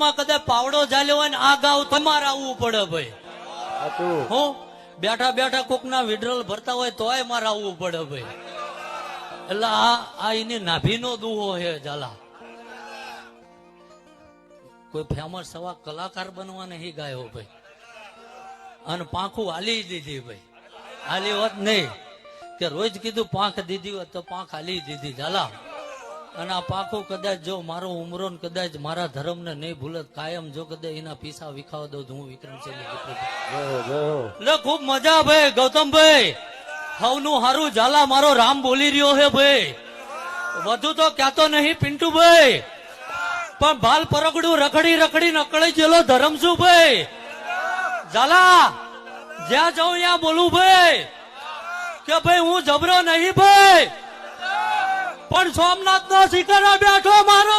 માં કદાચ પાવડો ઝાલ્યો હોય ને આ ગાવ તમારે આવવું પડે ભાઈ. હું? બેઠા બેઠા કોક ના વિડ્રોલ ભરતા હોય તોય મારે આવવું પડે ભાઈ. એટલે આ આ એની નાભીનો દુહો છે ઝાલા. કોઈ ફેમસ સવા કલાકાર બનવા નહીં ગાયો ભાઈ. અને પાંખું હાલી દીધી ભાઈ. હાલી હોત નહીં. કે રોજ કીધું પાંખ દીધી હોત તો પાંખ હાલી દીધી ઝાલા. અને આ પાખું કદાચ જો મારો ઉમરો કદાચ મારા ધર્મ ને નહીં ભૂલત કાયમ જો કદાચ એના પીસા વિખાવા દઉં હું વિક્રમશૈલી વિક્રમ છે. હો, જય હો. ખૂબ મજા ભાઈ ગૌતમભાઈ. હવનું હારું ઝાલા મારો રામ બોલી રહ્યો હે ભાઈ. વધુ તો ક્યાતો નહીં પિન્ટુભાઈ. પણ ભાલ પરગડું રખડી રખડી નકળી ગયેલો ધરમ શું ભાઈ. ઝાલા જ્યાં જાઉં ત્યાં બોલું ભાઈ. કે ભાઈ હું જબરો નહીં ભાઈ. પણ સોમનાથ નો શિખર બેઠો મારો